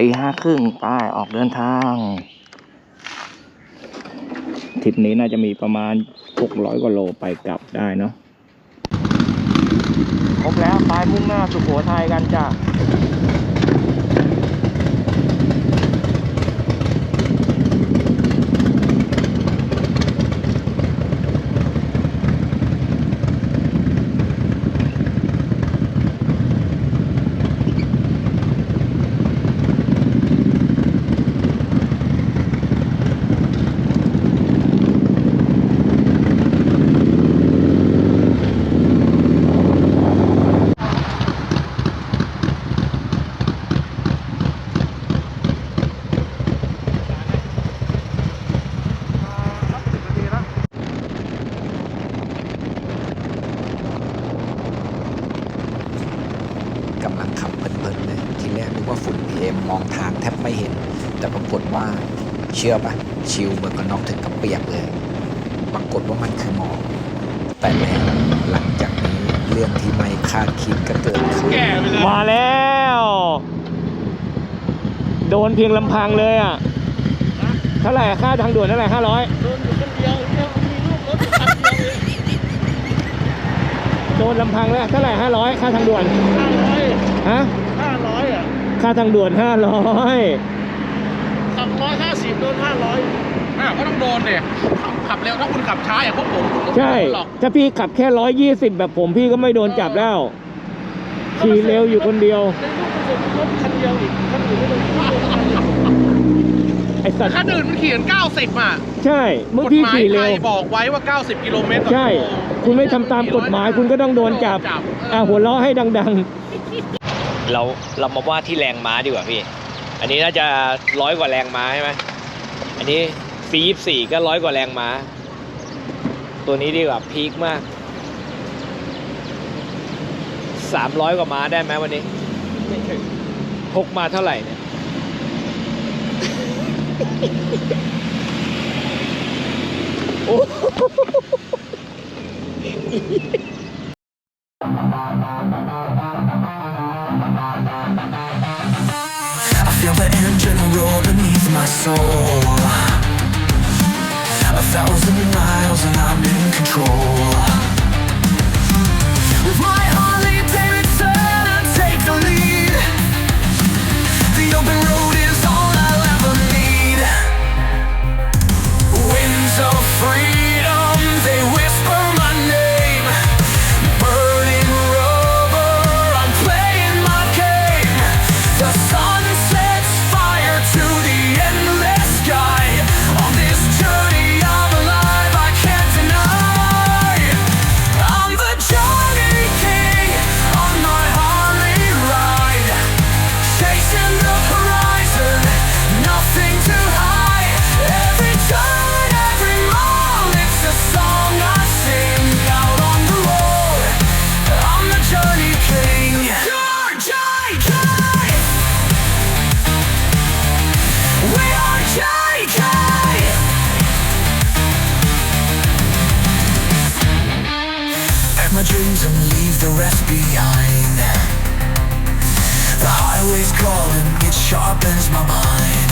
ตีห้าครึ่งไปออกเดินทางทริปนี้น่าจะมีประมาณหกร้อยกว่าโลไปกลับได้เนาะครบแล้วไปมุ่งหน้าสุโขทัยกันจ้ะ กำลังขับเพลินๆเลย ทีแรกนึกว่าฝุ่น PM มองทางแทบไม่เห็น แต่ปรากฏว่า เชื่อปะชิลเหมือนกับนอกถึงกับเปียกเลย ปรากฏว่ามันคือหมอกแต่แล้วหลังจากนี้เรื่องที่ไม่คาดคิดก็เกิดขึ้นมาแล้ว โดนเพียงลำพังเลยอะเท่าไหร่ค่าทางด่วนเท่าไหร่ห้าร้อยโดนอยู่คนเดียวเนี่ยมีลูกรถอยู่คันเดียวเองโดนลำพังแล้วเท่าไหร่ห้าร้อยค่าทางด่วนห้าร้อยฮะห้าร้อยอะค่าทางด่วนห้าร้อยขับ ร้อยห้าสิบโดนห้าร้อยอ้าวก็ต้องโดนเนี่ยขับขับเร็วถ้าคุณขับช้าอย่างพวกผมคุณก็ไม่ใช่ โดนหรอกถ้าพี่ขับแค่ร้อยยี่สิบแบบผมพี่ก็ไม่โดนจับแล้ว ขี่เร็วอยู่คนเดียว ในลูกมันจะมีรถคันเดียวอีกคันอื่นไม่โดนไม่โดนคันเดียวไอ้สัตว์ คันอื่นมันเขียน 90 อะใช่ เมื่อกฎพี่หมายขี่ไทเร็วยบอกไว้ว่า 90 กิโลเมตรต่อใช่ชั่วโมงคุณไม่ทำตามกฎหมายคุณก็ต้องโดนจับ อะหัวเราะให้ดังๆเราเรามาว่าที่แรงม้าดีกว่าพี่ อันนี้น่าจะร้อยกว่าแรงม้าใช่ไหมอันนี้ฟียี่สี่ก็ร้อยกว่าแรงม้า ตัวนี้ดีกว่าพีคมากสามร้อยกว่าม้าได้ไหมวันนี้ ไม่ถึงพกมาเท่าไหร่เนี่ย โอ้ soul. A thousand miles and I'm in control. With my behind. The highway's calling, it sharpens my mind.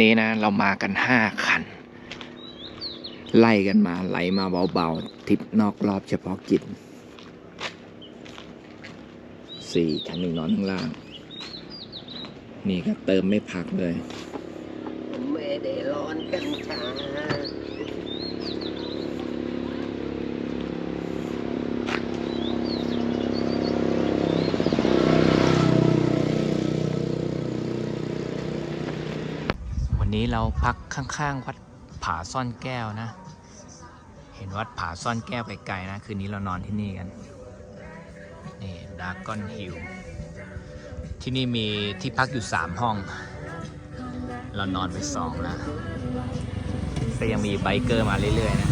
นี้นะ เรามากันห้าคัน ไล่กันมาไหลมาเบาๆทิปนอกรอบเฉพาะกิจสี่คันหนึ่งนอนข้างล่าง นี่ก็เติมไม่พักเลย ไม่ได้ร้อนกัญชา นี้เราพักข้างๆวัดผาซ่อนแก้วนะ เห็นวัดผาซ่อนแก้วไกลๆนะ คืนนี้เรานอนที่นี่กัน นี่ดาร์กอนฮิลที่นี่มีที่พักอยู่ 3 ห้อง เรานอนไปสองแล้วก็ยังมีไบเกอร์มาเรื่อยๆนะ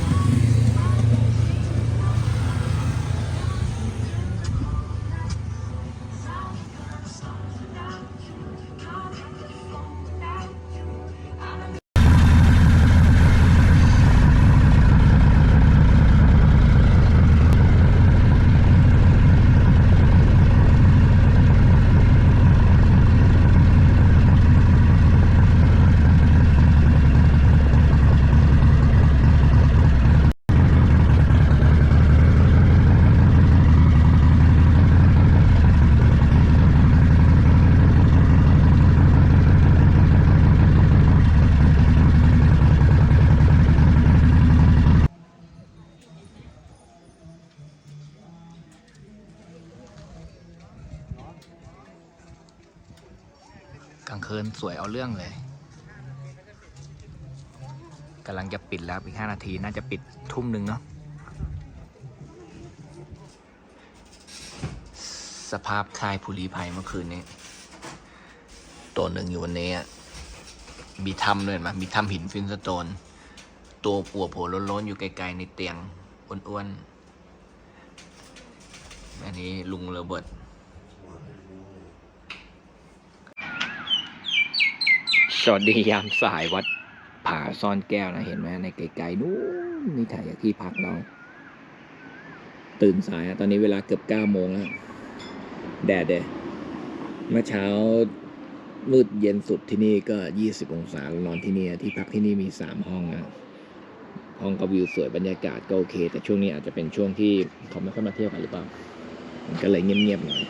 กลางคืนสวยเอาเรื่องเลยกำลังจะปิดแล้วอีกห้านาทีน่าจะปิดทุ่มหนึ่งเนาะสภาพคายภูรีภัยเมื่อคืนนี้ ตัวหนึ่งอยู่วันนี้มีถ้ำด้วยเห็นไหมมีถ้ำหินฟินสโตน ตัวปัวโผล่ล้นๆ อยู่ไกลๆในเตียงอ้วนๆ อันนี้ลุงโรเบิร์ต สวัสดียามสายวัดผาซ่อนแก้วนะ เห็นไหมในไกลๆนู้นนี่ถ่ายจากที่พักเรา ตื่นสายอะตอนนี้เวลาเกือบเก้าโมงแล้ว แดดเดเมื่อเช้ามืดเย็นสุดที่นี่ก็ยี่สิบองศาเรานอนที่นี่ที่พักที่นี่มีสามห้องนะห้องก็วิวสวยบรรยากาศก็โอเค แต่ช่วงนี้อาจจะเป็นช่วงที่เขาไม่ค่อยมาเที่ยวกันหรือเปล่ามันก็เลยเงียบๆหน่อย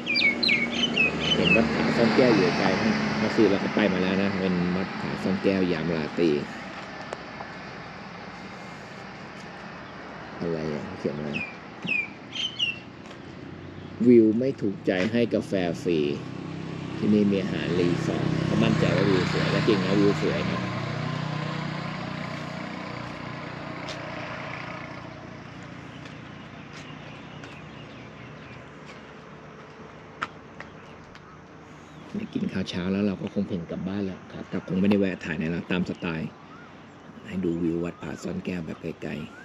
เห็นวัดผาซ่อนแก้วอยู่ไกลไหมเมื่อคืนเราก็ไปมาแล้วนะ เป็นวัดผาซ่อนแก้วยามราตรีอะไรอะเขียนอะไรวิวไม่ถูกใจให้กาแฟฟรี ที่นี่มีอาหารรีสอร์ทเขามั่นใจว่าวิวสวยและจริงนะวิวสวยครับ กินข้าวเช้าแล้วเราก็คงเพ่นกลับบ้านแล้วครับแต่คงไม่ได้แวะถ่ายในร้านตามสไตล์ ให้ดูวิววัดผาซ่อนแก้วแบบไกลๆ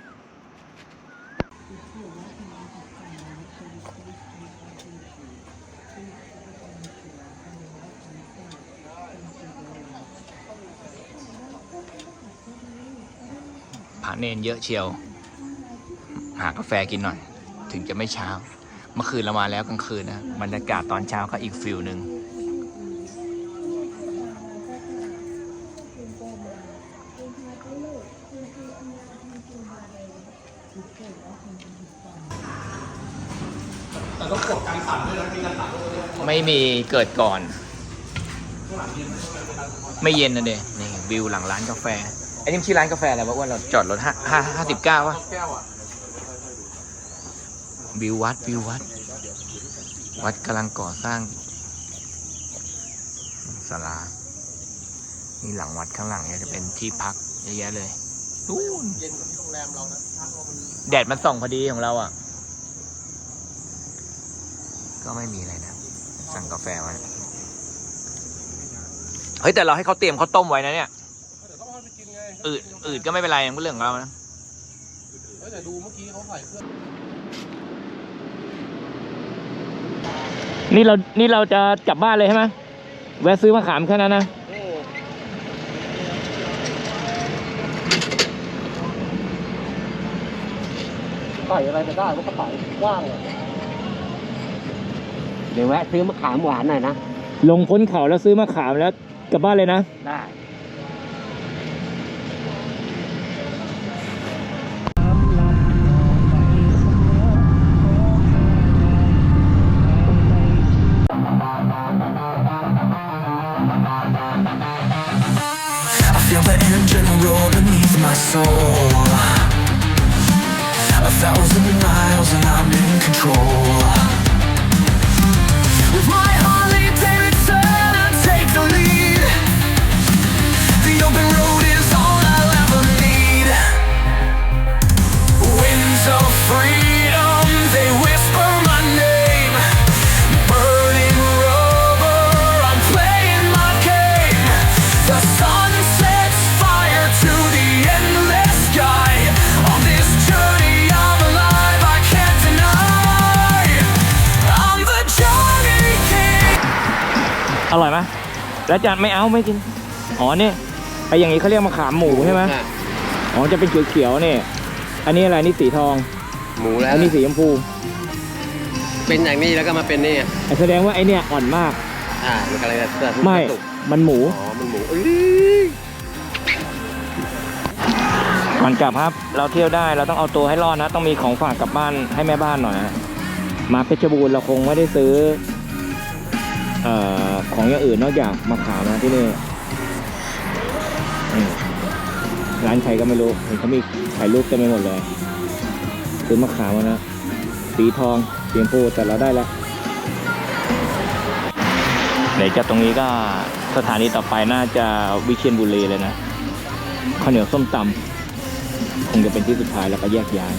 ผาเนนเยอะเชียว หากาแฟกินหน่อย ถึงจะไม่เช้า เมื่อคืนเรามาแล้วกลางคืนนะบรรยากาศตอนเช้าก็อีกฟิลหนึ่ง ไม่มีเกิดก่อน ไม่เย็นนะเดนี่วิวหลังร้านกาแฟไอ้นี่ชื่อร้านกาแฟอะไรวะอ้วนเราจอดรถห้าห้าห้าสิบเก้าว่ะวิววัดวิววัด วัดกำลังก่อสร้างศาลานี่หลังวัดข้างหลังเนี่ยจะเป็นที่พักเยอะแยะเลยนู่นเย็นกว่าที่โรงแรมเรานะพักเรามันแดดมันส่องพอดีของเราอะ ก็ไม่มีอะไรนะ สั่งกาแฟมาเฮ้ย แต่เราให้เขาเตรียมข้าวต้มไว้นะเนี่ยเดี๋ยวต้องเอาไปกินไงอืดอืดก็ไม่เป็นไรมันเรื่องของเรานะ เฮ้ยแต่ดูเมื่อกี้เขาใส่เครื่องนี่เรา นี่เราจะกลับบ้านเลยใช่ไหมแวะซื้อมะขามแค่นั้นนะใส่อะไรไปได้ว่ากระเป๋าว่างเลย เดี๋ยวแวะซื้อมะขามหวานหน่อยนะ ลงพ้นเขาแล้วซื้อมะขามแล้วกลับบ้านเลยนะ ได้ แล้วจานไม่เอาไม่กิน อ๋อเนี่ยไออย่างนี้เขาเรียกมะขามหมูใช่ไหมอะอ๋อจะเป็นเขียวๆเนี่ย อันนี้อะไรนี่สีทอง หมูแล้วอันนี้สีชมพู เป็นอย่างนี้แล้วก็มาเป็นนี่อะแสดงว่าไอเนี่ยอ่อนมาก อ่า มันอะไรจะจะไม่สุกมันหมู อ๋อ มันหมูเอ้ยก่อนกลับครับ เราเที่ยวได้ เราต้องเอาตัวให้รอดนะ ต้องมีของฝากกลับบ้านให้แม่บ้านหน่อยนะมาเพชรบูรณ์เราคงไม่ได้ซื้อเอของอย่างอื่นนอกจากมะขามนะที่นี่ร้านใครก็ไม่รู้เห็นเขามีถ่ายรูปเต็มไปหมดเลยซื้อมะขามมานะสีทองเสีชมพูแต่เราได้แล้วเดี๋ยวจากตรงนี้ก็สถานีต่อไปน่าจะวิเชียรบุรีเลยนะข้าวเหนียวส้มตำคงจะเป็นที่สุดท้ายแล้วก็แยกย้าย